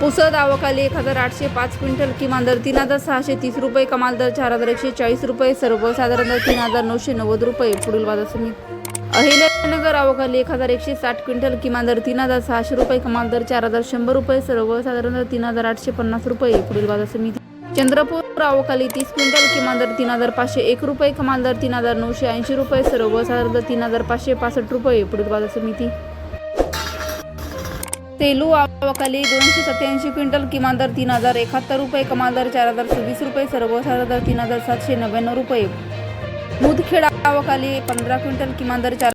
पुसद आवकाली एक हजार आठशे पाच क्विंटल किमान दर तीन हजार सहाशे तीस रुपये कमाल दर चार हजार एकशे चाळीस रुपये सर्वसाधारण दर तीन हजार नऊशे नव्वद रुपये पुढील बाजार समिती अहिल्यानगर आवकाली एक हजार एकशे साठ क्विंटल किमान दर तीन हजार सहाशे रुपये कमाल दर चार हजार शंभर रुपये सर्वसाधारण दर तीन हजार आठशे पन्नास रुपये पुढील बाजार समिती चंद्रपूर आवकाली तीस क्विंटल किमान दर तीन हजार पाचशे एक रुपये कमाल दर तीन हजार नऊशे ऐंशी रुपये सर्वसाधारण दर तीन हजार पाचशे पासष्ट रुपये पुढील बाजार समिती तेलू आवकाली दोनशे सत्याऐंशी क्विंटल किमान दर तीन हजार एकाहत्तर रुपये कमाल दर चार हजार सव्वीस रुपये सर्वसाधारण दर तीन हजार सातशे नव्याण्णव रुपये. मुदखेड आवकाली पंधरा क्विंटल किमान दर चार